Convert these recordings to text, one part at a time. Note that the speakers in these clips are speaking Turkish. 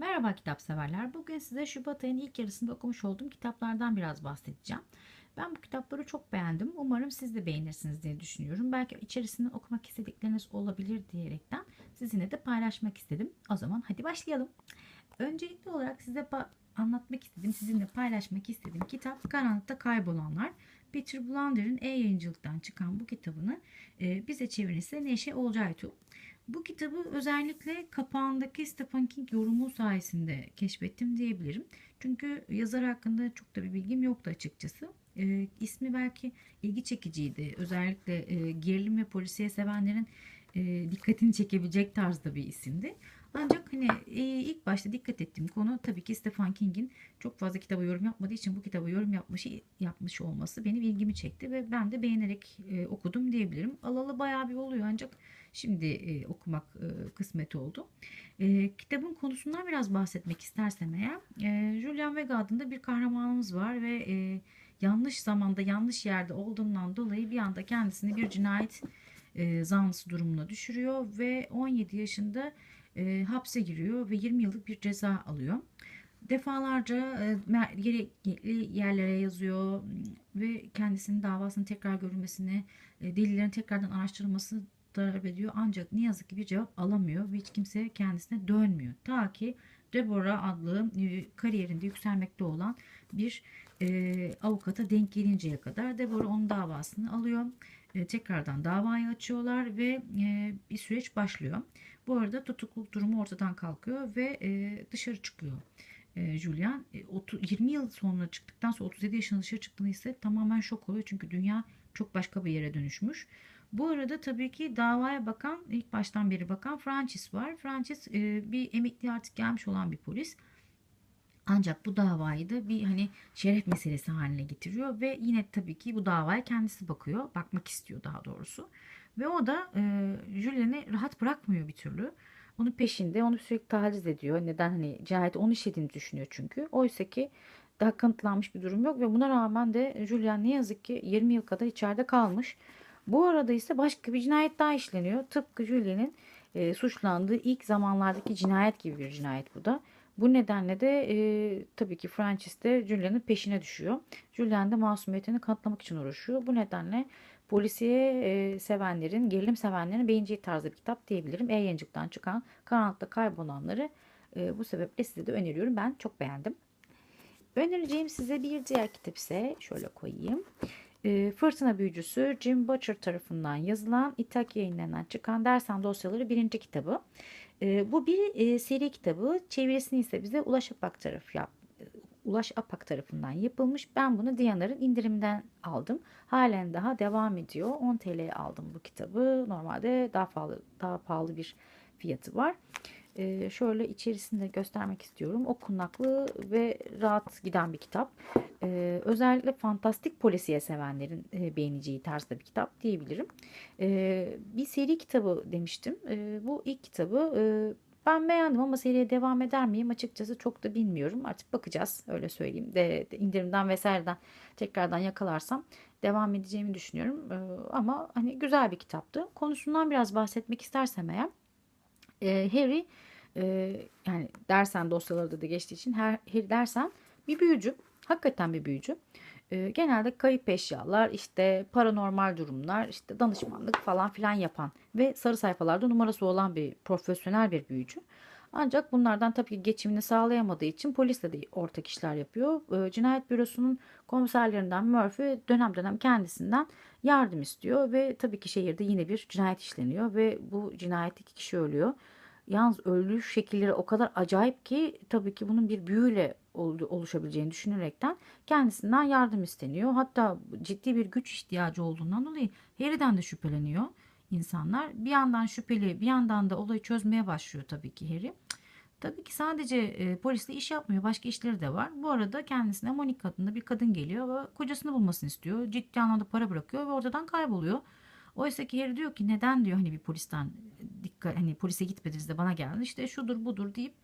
Merhaba kitap severler. Bugün size Şubat ayının ilk yarısında okumuş olduğum kitaplardan biraz bahsedeceğim. Ben bu kitapları çok beğendim. Umarım siz de beğenirsiniz diye düşünüyorum. Belki içerisinden okumak istedikleriniz olabilir diyerekten sizinle de paylaşmak istedim. O zaman hadi başlayalım. Öncelikli olarak size anlatmak istedim, sizinle paylaşmak istediğim kitap Karanlıkta Kaybolanlar. Peter Blunder'ın e-yayıncılıktan çıkan bu kitabını e, bize çevirirse Neşe Olcaytu. Bu kitabı özellikle kapağındaki Stephen King yorumu sayesinde keşfettim diyebilirim. Çünkü yazar hakkında çok da bir bilgim yoktu açıkçası. E, ismi belki ilgi çekiciydi. Özellikle e, gerilim ve polisiye sevenlerin e, dikkatini çekebilecek tarzda bir isimdi. Ancak hani e, ilk başta dikkat ettiğim konu tabii ki Stephen King'in çok fazla kitaba yorum yapmadığı için bu kitaba yorum yapmış yapmış olması benim ilgimi çekti ve ben de beğenerek e, okudum diyebilirim. Alalı bayağı bir oluyor ancak şimdi e, okumak e, kısmet oldu. E, kitabın konusundan biraz bahsetmek istersem eğer e, Julian Vega adında bir kahramanımız var ve e, yanlış zamanda yanlış yerde olduğundan dolayı bir anda kendisini bir cinayet e, zanlısı durumuna düşürüyor ve 17 yaşında e, hapse giriyor ve 20 yıllık bir ceza alıyor. Defalarca e, gerekli yerlere yazıyor ve kendisinin davasının tekrar görülmesini, e, delillerin tekrardan araştırılması talep ediyor. Ancak ne yazık ki bir cevap alamıyor ve hiç kimse kendisine dönmüyor. Ta ki Deborah adlı e, kariyerinde yükselmekte olan bir e, avukata denk gelinceye kadar Deborah onun davasını alıyor. E, tekrardan davayı açıyorlar ve e, bir süreç başlıyor. Bu arada tutukluk durumu ortadan kalkıyor ve e, dışarı çıkıyor. Julian e, 30, 20 yıl sonra çıktıktan sonra 37 yaşında dışarı çıktığını ise tamamen şok oluyor. Çünkü dünya çok başka bir yere dönüşmüş. Bu arada tabii ki davaya bakan ilk baştan beri bakan Francis var. Francis bir emekli artık gelmiş olan bir polis. Ancak bu davayı da bir hani şeref meselesi haline getiriyor ve yine tabii ki bu davaya kendisi bakıyor, bakmak istiyor daha doğrusu. Ve o da e, Julian'i rahat bırakmıyor bir türlü. Onun peşinde onu sürekli taciz ediyor. Neden hani cinayeti onu işlediğini düşünüyor çünkü. Oysa ki daha kanıtlanmış bir durum yok ve buna rağmen de Julian ne yazık ki 20 yıl kadar içeride kalmış. Bu arada ise başka bir cinayet daha işleniyor. Tıpkı Julian'in e, suçlandığı ilk zamanlardaki cinayet gibi bir cinayet bu da. Bu nedenle de e, tabii ki Francis de Julian'ın peşine düşüyor. Julian de masumiyetini kanıtlamak için uğraşıyor. Bu nedenle polisiye e, sevenlerin, gerilim sevenlerin beğeneceği tarzda bir kitap diyebilirim. E-Yayıncık'tan çıkan Karanlıkta Kaybolanları e, bu sebeple size de öneriyorum. Ben çok beğendim. Önereceğim size bir diğer kitap ise şöyle koyayım. E, Fırtına Büyücüsü Jim Butcher tarafından yazılan İthak yayınlarından çıkan Dersen Dosyaları birinci kitabı. E, bu bir e, seri kitabı. Çevirisini ise bize Ulaş Apak tarafı yap, Ulaş Apak tarafından yapılmış. Ben bunu Diyanar'ın indirimden aldım. Halen daha devam ediyor. 10 TL'ye aldım bu kitabı. Normalde daha pahalı, daha pahalı bir fiyatı var. Ee, şöyle içerisinde göstermek istiyorum. Okunaklı ve rahat giden bir kitap. Ee, özellikle fantastik polisiye sevenlerin e, beğeneceği tarzda bir kitap diyebilirim. Ee, bir seri kitabı demiştim. Ee, bu ilk kitabı e, ben beğendim ama seriye devam eder miyim açıkçası çok da bilmiyorum. Artık bakacağız öyle söyleyeyim. De, de indirimden vesaireden tekrardan yakalarsam devam edeceğimi düşünüyorum. Ee, ama hani güzel bir kitaptı. Konusundan biraz bahsetmek istersem eğer e, Harry e, yani dersen dosyalarda da geçtiği için her, Harry dersen bir büyücü. Hakikaten bir büyücü. E, genelde kayıp eşyalar, işte paranormal durumlar, işte danışmanlık falan filan yapan ve sarı sayfalarda numarası olan bir profesyonel bir büyücü. Ancak bunlardan tabii ki geçimini sağlayamadığı için polisle de ortak işler yapıyor. E, cinayet bürosunun komiserlerinden Murphy dönem dönem kendisinden yardım istiyor ve tabii ki şehirde yine bir cinayet işleniyor ve bu cinayette iki kişi ölüyor. Yalnız öldüğü şekilleri o kadar acayip ki tabii ki bunun bir büyüyle oluşabileceğini düşünerekten kendisinden yardım isteniyor. Hatta ciddi bir güç ihtiyacı olduğundan dolayı Harry'den de şüpheleniyor insanlar. Bir yandan şüpheli bir yandan da olayı çözmeye başlıyor tabii ki Harry. Tabii ki sadece e, polisle iş yapmıyor. Başka işleri de var. Bu arada kendisine Monica adında bir kadın geliyor ve kocasını bulmasını istiyor. Ciddi anlamda para bırakıyor ve ortadan kayboluyor. Oysa ki Harry diyor ki neden diyor hani bir polisten hani polise gitmediniz de bana geldiniz işte şudur budur deyip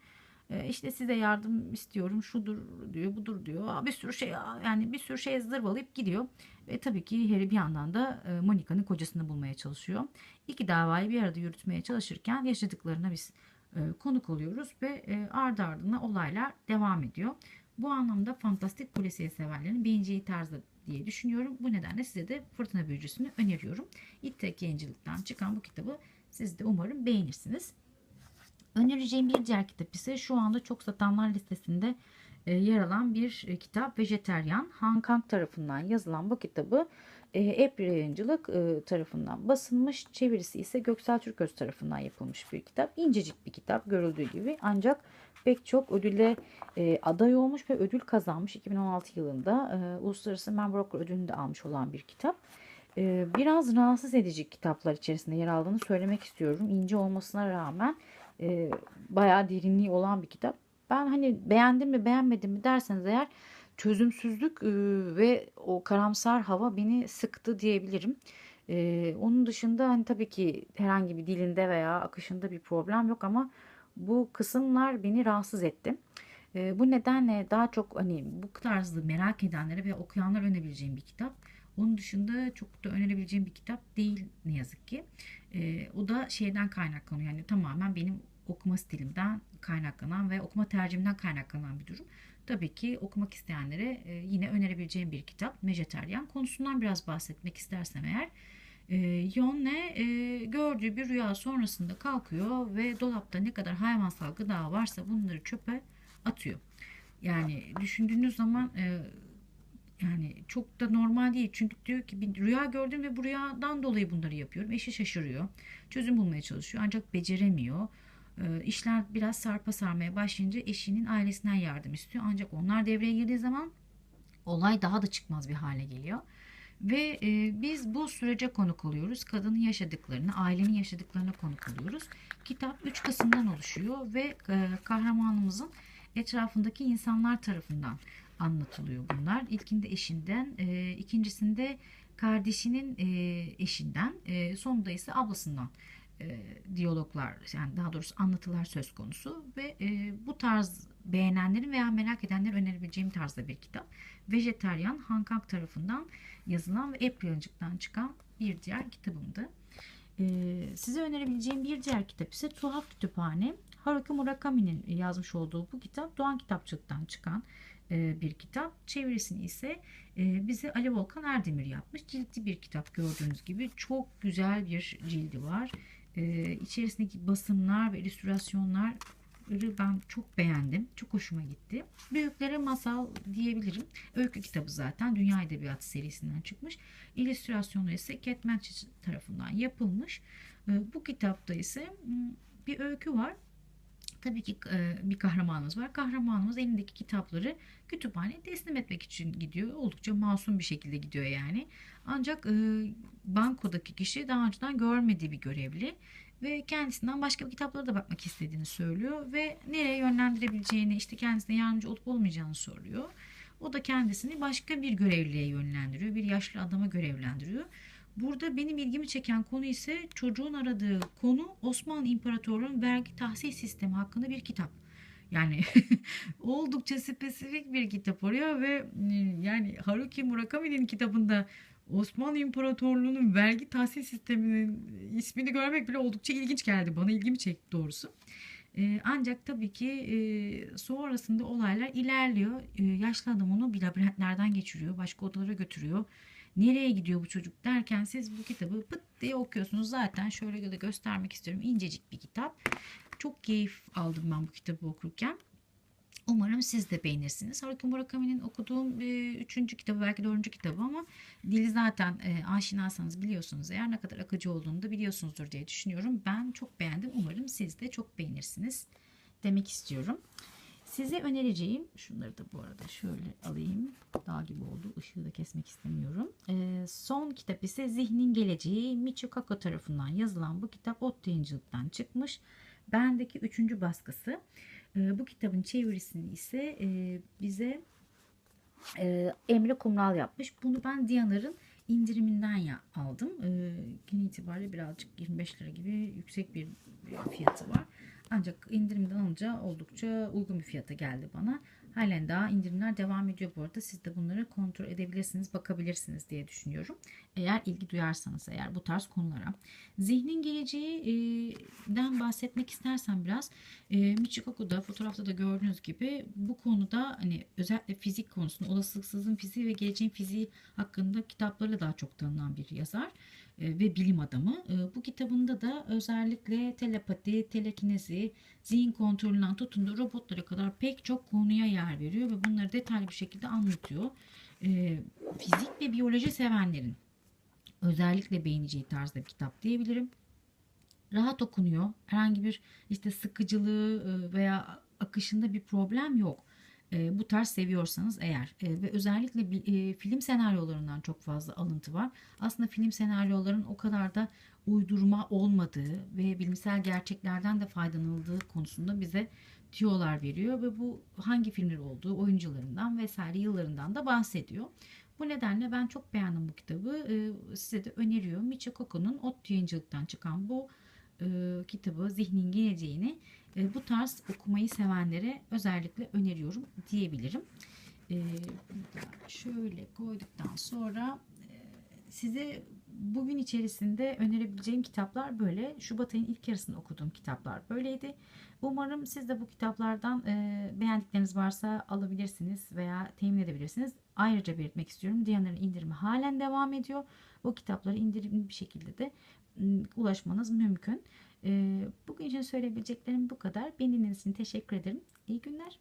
e, işte size yardım istiyorum şudur diyor budur diyor bir sürü şey yani bir sürü şey zırvalayıp gidiyor ve tabii ki Harry bir yandan da e, Monica'nın kocasını bulmaya çalışıyor. İki davayı bir arada yürütmeye çalışırken yaşadıklarına biz e, konuk oluyoruz ve ardı ardına olaylar devam ediyor. Bu anlamda fantastik polisiye severlerin beğeneceği tarzda diye düşünüyorum. Bu nedenle size de Fırtına Büyücüsü'nü öneriyorum. İttek Yayıncılık'tan çıkan bu kitabı siz de umarım beğenirsiniz. Önereceğim bir diğer kitap ise şu anda çok satanlar listesinde e, yer alan bir e, kitap Vejeteryan. Han Kang tarafından yazılan bu kitabı e, April Yayıncılık e, tarafından basılmış. Çevirisi ise Göksel Türköz tarafından yapılmış bir kitap. İncecik bir kitap görüldüğü gibi ancak pek çok ödüle aday olmuş ve ödül kazanmış. 2016 yılında Uluslararası Man Broker ödülünü de almış olan bir kitap. E, biraz rahatsız edici kitaplar içerisinde yer aldığını söylemek istiyorum. İnce olmasına rağmen e, bayağı derinliği olan bir kitap. Ben hani beğendim mi beğenmedim mi derseniz eğer çözümsüzlük e, ve o karamsar hava beni sıktı diyebilirim. E, onun dışında hani tabii ki herhangi bir dilinde veya akışında bir problem yok ama bu kısımlar beni rahatsız etti. Bu nedenle daha çok hani bu tarzı merak edenlere ve okuyanlar önerebileceğim bir kitap. Onun dışında çok da önerebileceğim bir kitap değil ne yazık ki. E, o da şeyden kaynaklanıyor. Yani tamamen benim okuma stilimden kaynaklanan ve okuma tercihimden kaynaklanan bir durum. Tabii ki okumak isteyenlere e, yine önerebileceğim bir kitap. Vejeteryan konusundan biraz bahsetmek istersem eğer. E, Yonne e, gördüğü bir rüya sonrasında kalkıyor ve dolapta ne kadar hayvansal gıda varsa bunları çöpe atıyor. Yani düşündüğünüz zaman e, yani çok da normal değil. Çünkü diyor ki bir rüya gördüm ve bu rüyadan dolayı bunları yapıyorum. Eşi şaşırıyor. Çözüm bulmaya çalışıyor ancak beceremiyor. E, işler biraz sarpa sarmaya başlayınca eşinin ailesinden yardım istiyor. Ancak onlar devreye girdiği zaman olay daha da çıkmaz bir hale geliyor. Ve e, biz bu sürece konuk oluyoruz. Kadının yaşadıklarını, ailenin yaşadıklarına konuk oluyoruz. Kitap üç kısımdan oluşuyor ve e, kahramanımızın etrafındaki insanlar tarafından anlatılıyor bunlar. İlkinde eşinden, e, ikincisinde kardeşinin e, eşinden, e, sonunda ise ablasından e, diyaloglar yani daha doğrusu anlatılar söz konusu ve e, bu tarz beğenenlerin veya merak edenlerin önerebileceğim tarzda bir kitap. Vejeteryan Hankang tarafından yazılan ve April yayıncılıktan çıkan bir diğer kitabımdı. E, size önerebileceğim bir diğer kitap ise Tuhaf Kütüphane. Haruki Murakami'nin yazmış olduğu bu kitap Doğan Kitapçılık'tan çıkan bir kitap. Çevirisini ise e, bize Ali Volkan Erdemir yapmış. Ciltli bir kitap gördüğünüz gibi. Çok güzel bir cildi var. E, içerisindeki basımlar ve illüstrasyonlar ben çok beğendim. Çok hoşuma gitti. Büyüklere masal diyebilirim. Öykü kitabı zaten Dünya Edebiyatı serisinden çıkmış. İllüstrasyonu ise Cat tarafından yapılmış. Bu kitapta ise bir öykü var. Tabii ki bir kahramanımız var. Kahramanımız elindeki kitapları kütüphaneye teslim etmek için gidiyor. Oldukça masum bir şekilde gidiyor yani. Ancak bankodaki kişi daha önceden görmediği bir görevli ve kendisinden başka bir kitaplara da bakmak istediğini söylüyor ve nereye yönlendirebileceğini işte kendisine yardımcı olup olmayacağını soruyor. O da kendisini başka bir görevliye yönlendiriyor. Bir yaşlı adama görevlendiriyor. Burada benim ilgimi çeken konu ise çocuğun aradığı konu Osmanlı İmparatorluğu'nun vergi tahsil sistemi hakkında bir kitap. Yani oldukça spesifik bir kitap oluyor ve yani Haruki Murakami'nin kitabında Osmanlı İmparatorluğu'nun vergi tahsil sisteminin ismini görmek bile oldukça ilginç geldi. Bana ilgimi çekti doğrusu. Ee, ancak tabii ki e, sonrasında olaylar ilerliyor. Ee, yaşlı adam onu bir labirentlerden geçiriyor. Başka odalara götürüyor. Nereye gidiyor bu çocuk derken siz bu kitabı pıt diye okuyorsunuz. Zaten şöyle de göstermek istiyorum. İncecik bir kitap. Çok keyif aldım ben bu kitabı okurken. Umarım siz de beğenirsiniz. Haruki Murakami'nin okuduğum e, üçüncü kitabı belki dördüncü kitabı ama dili zaten e, aşinasanız biliyorsunuz. Eğer ne kadar akıcı olduğunu da biliyorsunuzdur diye düşünüyorum. Ben çok beğendim. Umarım siz de çok beğenirsiniz demek istiyorum. Size önereceğim, şunları da bu arada şöyle alayım. Dağ gibi oldu. Işığı da kesmek istemiyorum. E, son kitap ise Zihnin Geleceği. Michio Kaku tarafından yazılan bu kitap Ot yayıncılıktan çıkmış. Bendeki üçüncü baskısı. Ee, bu kitabın çevirisini ise e, bize e, Emre Kumral yapmış. Bunu ben Diyanar'ın indiriminden ya aldım. E, gün itibariyle birazcık 25 lira gibi yüksek bir fiyatı var. Ancak indirimden alınca oldukça uygun bir fiyata geldi bana. Halen daha indirimler devam ediyor bu arada. Siz de bunları kontrol edebilirsiniz, bakabilirsiniz diye düşünüyorum. Eğer ilgi duyarsanız eğer bu tarz konulara. Zihnin geleceğinden bahsetmek istersen biraz. Michikoku'da fotoğrafta da gördüğünüz gibi bu konuda hani özellikle fizik konusunda olasılıksızlığın fiziği ve geleceğin fiziği hakkında kitaplarıyla daha çok tanınan bir yazar ve bilim adamı. E, Bu kitabında da özellikle telepati, telekinezi, zihin kontrolünden tutun da robotlara kadar pek çok konuya yer veriyor ve bunları detaylı bir şekilde anlatıyor. E, Fizik ve biyoloji sevenlerin özellikle beğeneceği tarzda bir kitap diyebilirim. Rahat okunuyor. Herhangi bir işte sıkıcılığı e, veya akışında bir problem yok. E, bu tarz seviyorsanız eğer E, ve özellikle e, film senaryolarından çok fazla alıntı var. Aslında film senaryoların o kadar da uydurma olmadığı ve bilimsel gerçeklerden de faydalanıldığı konusunda bize tüyolar veriyor ve bu hangi filmler olduğu, oyuncularından vesaire yıllarından da bahsediyor. Bu nedenle ben çok beğendim bu kitabı. E, size de öneriyorum. Michio Kaku'nun Ot Yayıncılık'tan çıkan bu e, kitabı Zihnin Geleceğini e, bu tarz okumayı sevenlere özellikle öneriyorum diyebilirim. E, şöyle koyduktan sonra e, size bugün içerisinde önerebileceğim kitaplar böyle. Şubat ayının ilk yarısında okuduğum kitaplar böyleydi. Umarım siz de bu kitaplardan e, beğendikleriniz varsa alabilirsiniz veya temin edebilirsiniz. Ayrıca belirtmek istiyorum. Diyanların indirimi halen devam ediyor. Bu kitaplara indirimli bir şekilde de ulaşmanız mümkün. E, bugün için söyleyebileceklerim bu kadar. Beni dinlediğiniz için teşekkür ederim. İyi günler.